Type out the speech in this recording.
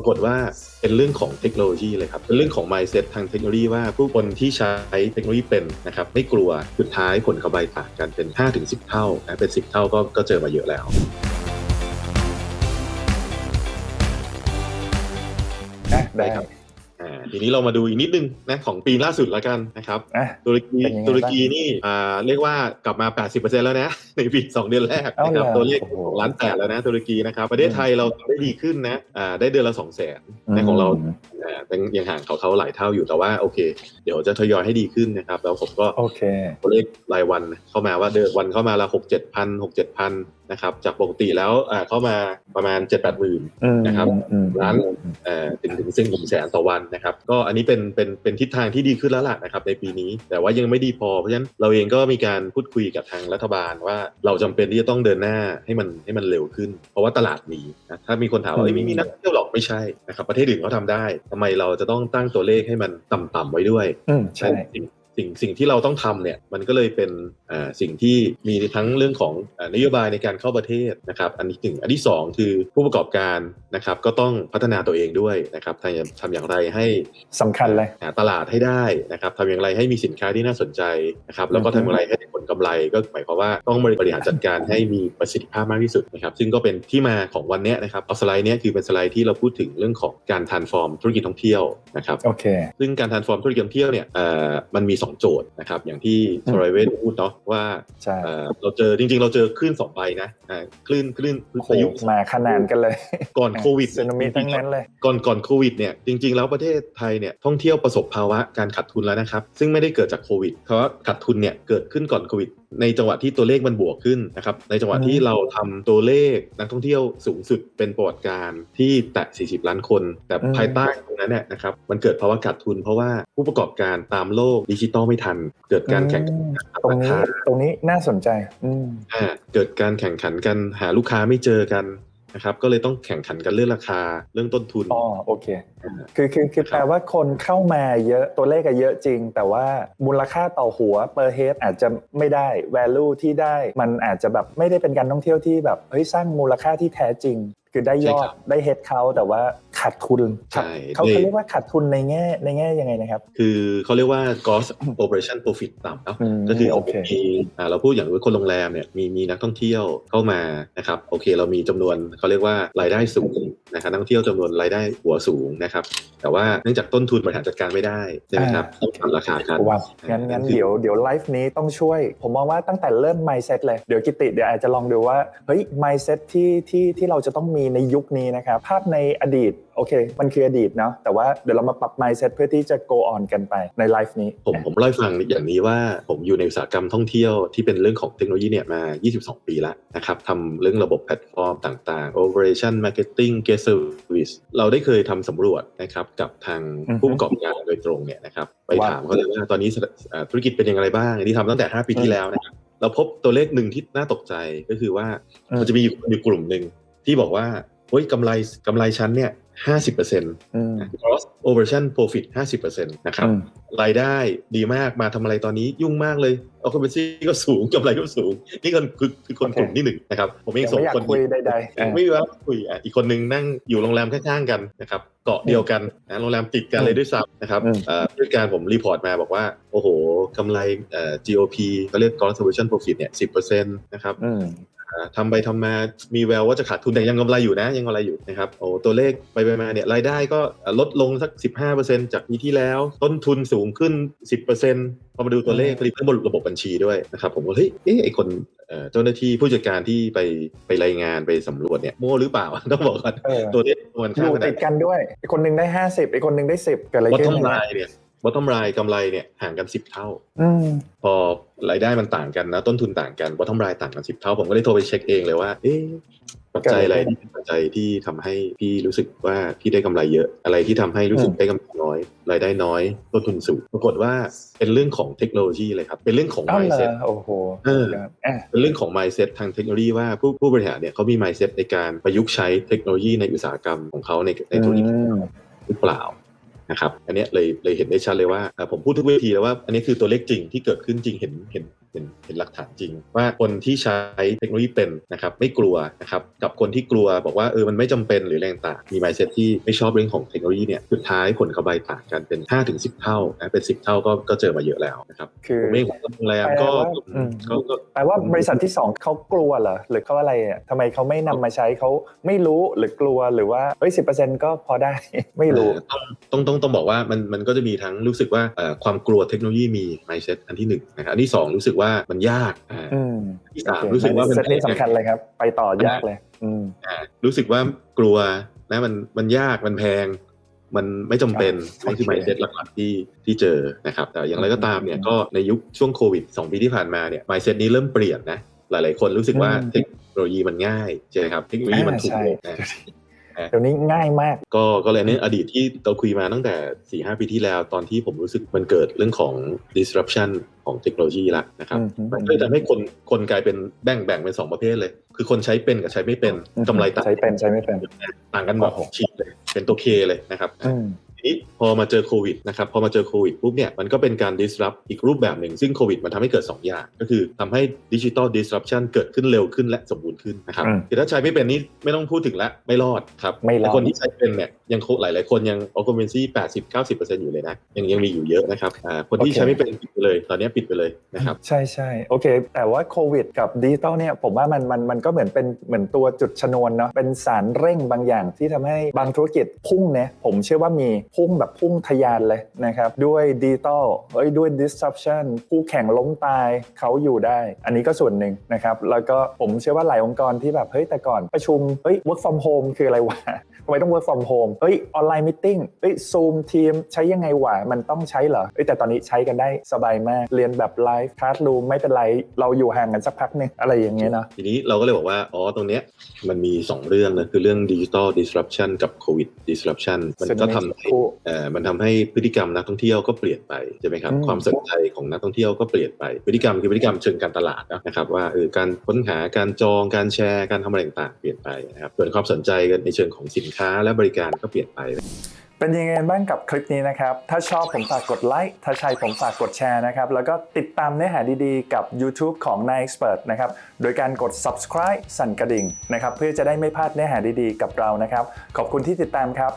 ปรากฏว่าเป็นเรื่องของเทคโนโลยีเลยครับเป็นเรื่องของ mindset ทางเทคโนโลยีว่าผู้คนที่ใช้เทคโนโลยีเป็นนะครับไม่กลัวสุดท้ายผลกำไรต่างกันเป็น 5-10 เท่านะเป็น 10 เท่าก็ก็เจอมาเยอะแล้วอะได้ได้ครับ อ่าทีนี้เรามาดูอีกนิดนึงนะของปีล่าสุดแล้วกันนะครับอะ ตุรกีเป็นยังไงตุรกีนี่อ่าเรียกว่ากลับมา 80%แล้วนะ ในปี 2 เดือนแรกเอานะครับเหรอตัวเลขโอ้โหของล้านแปดแล้วนะตุรกีนะครับประเทศไทยเราได้ดีขึ้นนะอ่าได้เดือนละ 2 0 0 0 0นในของเรามอ่ายังยังห่างเขาเขาหลายเท่าอยู่แต่ว่าโอเค เดี๋ยวจะทยอยให้ดีขึ้นนะครับแล้วผมก็โอเค ตัวเลขรายวันเข้ามาว่าเดือนวันเข้ามาละหกเจ็ดพันหกเจ็ดพัน นะครับจากปกติแล้วอ่าเข้ามาประมาณเจ็ดแปดหมื่นอืมนะครับอืมร้านเอ่อถึงถึงเส้นกลุ่มแสนต่อวันนะครับก็อันนี้เป็นเป็นเป็นทิศทางที่ดีขึ้นแล้วล่ะนะครับในปีนี้ แต่ว่ายังไม่ดีพอเพราะฉะนั้นเราเองก็มีการพูดคุยกับทางรัฐบาลว่าเราจำเป็นที่จะต้องเดินหน้าให้มันให้มันเร็วขึ้น เพราะว่าตลาดมีนะถ้ามีคนถามว่าเอ้ยไม่มีนักท่องเที่ยวหรอกไม่ใช่นะครับประเทศอื่นเขาทำได้ทำไมเราจะต้องตั้งตัวเลขให้มันต่ำๆไว้ด้วยอืมใช่ สิ่งสิ่งสิ่งที่เราต้องทำเนี่ยมันก็เลยเป็นอ่าสิ่งที่มีทั้งเรื่องของอ่านโยบายในการเข้าประเทศนะครับอันที่หนึ่งอันที่สองคือผู้ประกอบการนะครับก็ต้องพัฒนาตัวเองด้วยนะครับทำอย่างทำอย่างไรให้สำคัญเลยหาตลาดให้ได้นะครับทำอย่างไรให้มีสินค้าที่น่าสนใจนะครับแล้วก็อือฮึทำอย่างไรให้ได้ผลกำไรก็หมายความว่าต้องบริหารจัดการให้มีประสิทธิภาพมากที่สุดนะครับซึ่งก็เป็นที่มาของวันเนี้ยนะครับเอาสไลด์เนี้ยคือเป็นสไลด์ที่เราพูดถึงเรื่องของการ transform ธุรกิจท่องเที่ยวนะครับโอเคซึ่งการ transform ธุรกิจท่องเที่ยวเนี่ยเอ่อมันมี2โจทย์นะครับอย่างที่อืโทมรเวทพูดเนาะว่าใช่เอ่อเราเจอจริง ๆ เราเจอคลื่นสองใบนะอ่าคลื่นคลื่นโอ้โหพายุมาขนานกันเลย ก่อนโควิดสึนามิทั้งนั้นเลยก่อนก่อนโควิดเนี่ยจริง ๆ แล้วประเทศไทยเนี่ยท่องเที่ยวประสบภาวะการขาดทุนแล้วนะครับ ซึ่งไม่ได้เกิดจากโควิดเพราะว่าขาดทุนเนี่ยเกิดขึ้นก่อนโควิดในจังหวะที่ตัวเลขมันบวกขึ้นนะครับในจังหวะอืมที่เราทำตัวเลขนักท่องเที่ยวสูงสุดเป็นประวัติการณ์ที่แตะ 40 ล้านคน แต่ภายใต้ตรงนั้นเนี่ยนะครับมันเกิดภาวะขาดทุน เพราะว่าผู้ประกอบการตามโลกดิจิตอลไม่ทัน เกิดการแข่งขันอืมทางตรงรานี้คาตรงนี้น่าสนใจอืมอ่าเกิดการแข่งขันกันหาลูกค้าไม่เจอกัน นะครับก็เลยต้องแข่งขันกันเรื่องราคาเรื่องต้นทุนอ๋อโอเคอ่าคือคือคือครับแปลว่าคนเข้ามาเยอะตัวเลขก็เยอะจริง แต่ว่ามูลค่าต่อหัว per head อาจจะไม่ได้ value ที่ได้ มันอาจจะแบบไม่ได้เป็นการท่องเที่ยวที่แบบเฮ้ยสร้างมูลค่าที่แท้จริงคือได้ยอใช่คดรับได้ head เขาแต่ว่าขาดทุนใช่เขาในเขาเรียกว่าขาดทุนในแง่ในแง่ยังไงนะครับ คือเขาเรียกว่า gross operation profit ต่ำเนาะอืมก็คือโอโอเคเคอ่าเราพูดอย่างว่าคนโรงแรมเนี่ยมีมีนักท่องเที่ยวเข้ามานะครับโอเคเรามีจำนวนเขาเรียกว่ารายได้สูงนะครับนักท่องเที่ยวจำนวนรายได้หัวสูงนะครับ แต่ว่าเนื่องจากต้นทุนบริหารจัดการไม่ได้ใช่ไหมครับต้องทำราคากันว้าวงั้นงั้นคือเดี๋ยวเดี๋ยวไลฟ์นี้ต้องช่วย ผมมองว่าตั้งแต่เริ่ม mindset เลยเดี๋ยวกิติเดี๋ยวอาจจะลองดูว่าเฮ้ย mindset ที่ที่ที่เราจะต้องมีในยุคนี้นะครับภาพในอดีตโอเค มันคืออดีตเนาะแต่ว่าเดี๋ยวเรามาปรับ mindset เพื่อที่จะ go on กันไปในไลฟ์นี้ผมผมเล่าให้ฟังอย่างนี้ว่าผมอยู่ในอุตสาหกรรมท่องเที่ยวที่เป็นเรื่องของเทคโนโลยีเนี่ยมา 22 ปีแล้วนะครับทำเรื่องระบบแพลตฟอร์มต่างๆ operation marketing guest service เราได้เคยทำสำรวจนะครับกับทางอือฮึผู้ประกอบการโดยตรงเนี่ยนะครับไปว่าถามเขาเลยว่าตอนนี้เอ่อธุรกิจเป็นอย่างไรบ้างอันนี้ทำตั้งแต่ 5 ปีที่แล้วนะครับเราพบตัวเลขหนึ่งที่น่าตกใจก็คือว่าอืมมันจะมีอยู่อยู่กลุ่มหนึ่ง ที่บอกว่าเฮ้ยกำไรกำไรชั้นเนี่ย50%อืม gross operation profit 50%นะครับอืมรายได้ดีมากมาทำอะไรตอนนี้ยุ่งมากเลย occupancy ก็สูงกำไรก็สูง นี่ก็คือคือคนโอเคกลุ่มที่หนึ่งนะครับ ผมเองยังส่งไม่อยากคนคุยใดๆอะไม่มีเวลาคุยอะอีกคนนึงนั่งอยู่โรงแรมข้างๆกันนะครับ เกาะเดียวกันนะโรงแรมติดกันเลยด้วยซ้ำนะครับอืมเอ่อผู้จัดการผมรีพอร์ตมาบอกว่า โอ้โหกำไรเอ่อ GOP ก็เรียก gross operation profit เนี่ย10%นะครับ อืมอ่าทำไปทำมามีแววว่าจะขาดทุนแต่ยังกำไรอยู่นะยังกำไรอยู่นะครับโอ้ตัวเลขไปไปมาเนี่ยรายได้ก็อ่าลดลงสัก 15%จากปีที่แล้ว ต้นทุนสูงขึ้น 10%พอมาดูตัวเลขผลิตเรื่องระบบบัญชีด้วยนะครับผมก็เฮ้ยเอ๊ะไอคนเอ่อเจ้าหน้าที่ผู้จัดการที่ไปไปรายงานไปสำรวจเนี่ยโม่หรือเปล่าต้องบอกก่อนเออตัวเลขมันอข้างยู่ขนาติดดกันด้วยอีกคนหนึ่งได้ 50อีกคนหนึ่งได้ 10เกิดอะไรบอทขึ้ทอนมนะไลน์เนี่ย บอททอมไลน์กำไรเนี่ยห่างกัน10เท่า อืม พอรายได้มันต่างกันนะต้นทุนต่างกันบอททอมไลน์ต่างกัน10เท่า ผมก็เลยโทรไปเช็คเองเลยว่าเอ๊ะปัจจัยอะไรที่เป็นปัจจัยที่ทำให้พี่รู้สึกว่าพี่ได้กำไรเยอะ อะไรที่ทำให้รู้สึกอืมได้กำไรน้อย รายได้น้อยต้นทุนสูงปรากฏว่าเป็นเรื่องของเทคโนโลยีเลยครับเป็นเรื่องของอ้าวเหรอ mindset โอ้โหเออ ครับอะ เป็นเรื่องของ mindset ทางเทคโนโลยีว่าผู้ผู้บริหารเนี่ยเขามี mindset ในการประยุกต์ใช้เทคโนโลยีในอุตสาหกรรมของเขาในในธุรกิจอืมหรือเปล่า นะครับ อันนี้เลยเลยเห็นได้ชัดเลยว่าผมพูดทุกเวทีแล้วว่าอันนี้คือตัวเลขจริงที่เกิดขึ้นจริงเห็นเห็นเป็นเป็นหลักฐานจริง ว่าคนที่ใช้เทคโนโลยีเป็นนะครับไม่กลัวนะครับกับคนที่กลัวบอกว่าเออมันไม่จำเป็นหรือแรงต่างมี mindset ที่ไม่ชอบเรื่องของเทคโนโลยีเนี่ยสุดท้ายผลกำไรต่างกันเป็น5ถึง10เท่านะเป็น 10 เท่าก็ก็เจอมาเยอะแล้วนะครับคือผมเองผมก็โรงแรมก็แปลว่าอืมก็ก็แปลว่าบริษัทที่สองเขากลัวเหรอหรือเขาอะไรอะทำไมเขาไม่นำมาใช้เขาไม่รู้หรือกลัวหรือว่าเอ้ยสิก็พอได้ไม่รู้เอ่อต้องต้องต้องต้องบอกว่ามันมันก็จะมีทั้งรู้สึกว่าเอ่อความกลัวเทคโนโลยีมี mindset อันที่หนึ่งนะครับอันที่สองรู้สึกว่ามันยากอ่าอืมอันที่สามรู้สึกว่ามันเซตนี้สำคัญเลยครับ ไปต่อยากเลย อืมอ่ารู้สึกว่ากลัวนะมันมันยากมันแพง มันไม่จำเป็นใช่นี่คือโอเค mindset หลักๆที่ที่เจอนะครับ แต่อย่างไรก็ตามเนี่ยก็ในยุคช่วงโควิด2ปีที่ผ่านมาเนี่ย mindset นี้เริ่มเปลี่ยนนะหลาย ๆ คนรู้สึกว่าอืมเทคโนโลยีมันง่ายใช่ไหมครับเทคโนโลยีมันถูกอ่าใช่ลงนะ เดี๋ยวนี้ง่ายมาก ก็ก็เลยเนี่ยอดีตที่เราคุยมาตั้งแต่4ีหปีที่แล้วตอนที่ผมรู้สึกมันเกิดเรื่องของ disruption ของเทคโนโลยีละนะครับอืมฮึมันก็เลยทำให้คนคนกลายเป็นแบ่งแบ่งเป็นสองประเภทเลย คือคนใช้เป็นกับใช้ไม่เป็นกำไรต่างใช้เป็นใช้ไม่เป็นต่างกันแบบโอ้โหฉีกเลย เป็นตัวเคเลยนะครับอืม ทีนี้พอมาเจอโควิดนะครับพอมาเจอโควิดปุ๊บเนี่ยมันก็เป็นการ disrupt อีกรูปแบบหนึ่ง ซึ่งโควิดมันทำให้เกิด 2 อย่าง ก็คือทำให้ดิจิตอล disruption เกิดขึ้นเร็วขึ้นและสมบูรณ์ขึ้นนะครับอืมคือถ้าใช้ไม่เป็นนี่ไม่ต้องพูดถึงละไม่รอดครับไม่รอดแต่คนที่ใช้เป็นเนี่ยยังหลายหลายๆคนยัง occupancy 80 90อยู่เลยนะยังยังมีอยู่เยอะนะครับอ่าคนที่โอเคใช้ไม่เป็นปิดไปเลย ตอนนี้ปิดไปเลยนะครับใช่ใช่โอเค แต่ว่าโควิดกับดิจิตอลเนี่ยผมว่ามันมันมันก็เหมือนเป็นเหมือนตัวจุดชนวนเนาะเป็นสารเร่งบางอย่างที่ทำให้บางธุรกิจพุ่งเนี่ยผมเชื่อว่ามีพุ่งแบบพุ่งทะยานเลยนะครับด้วยดิจิตอลเอ้ยด้วย disruption คู่แข่งล้มตายเขาอยู่ได้ อันนี้ก็ส่วนหนึ่งนะครับแล้วก็ผมเชื่อว่าหลายองค์กรที่แบบเฮ้ยแต่ก่อนประชุมเฮ้ย work from home คืออะไรวะ ทำไมต้อง work from home เอ้ยออนไลน์มิทติ้งเอ้ยซูมทีมใช้ยังไงวะมันต้องใช้เหรอเอ้ยแต่ตอนนี้ใช้กันได้สบายมาก เรียนแบบไลฟ์คลาสรูมไม่เป็นไร เราอยู่ห่างกันสักพักหนึงอะไรอย่างเงี้ยเนาะทีนี้เราก็เลยบอกว่า อ๋อ ตรงเนี้ยมันมี 2 เรื่องนะ คือเรื่องดิจิ t a ล disruption กับ covid disruption มันก็ทำให้คู่เอ่อมันทำให้พฤติกรรมนักท่องเที่ยวก็เปลี่ยนไป ใช่ไหมครับอืมความสนใจของนักท่องเที่ยวก็เปลี่ยนไป พฤติกรรมคือพฤติกรรมเชิงการตลาดนะครับว่าเออการค้นหาการจองการแชร์การทำอะไรต่างๆเปลี่ยนไปนะครับส่วนความสนใจกันในเชิงของสินค้าและบริการก็เปลี่ยนไป เป็นยังไงบ้างกับคลิปนี้นะครับ ถ้าชอบผมฝากกดไลค์ ถ้าใช่ผมฝากกดแชร์นะครับ แล้วก็ติดตามเนื้อหาดีๆ กับ YouTube ของ Nine Expert นะครับ โดยการกด subscribe สั่นกระดิ่งนะครับ เพื่อจะได้ไม่พลาดเนื้อหาดีๆ กับเรานะครับ ขอบคุณที่ติดตามครับ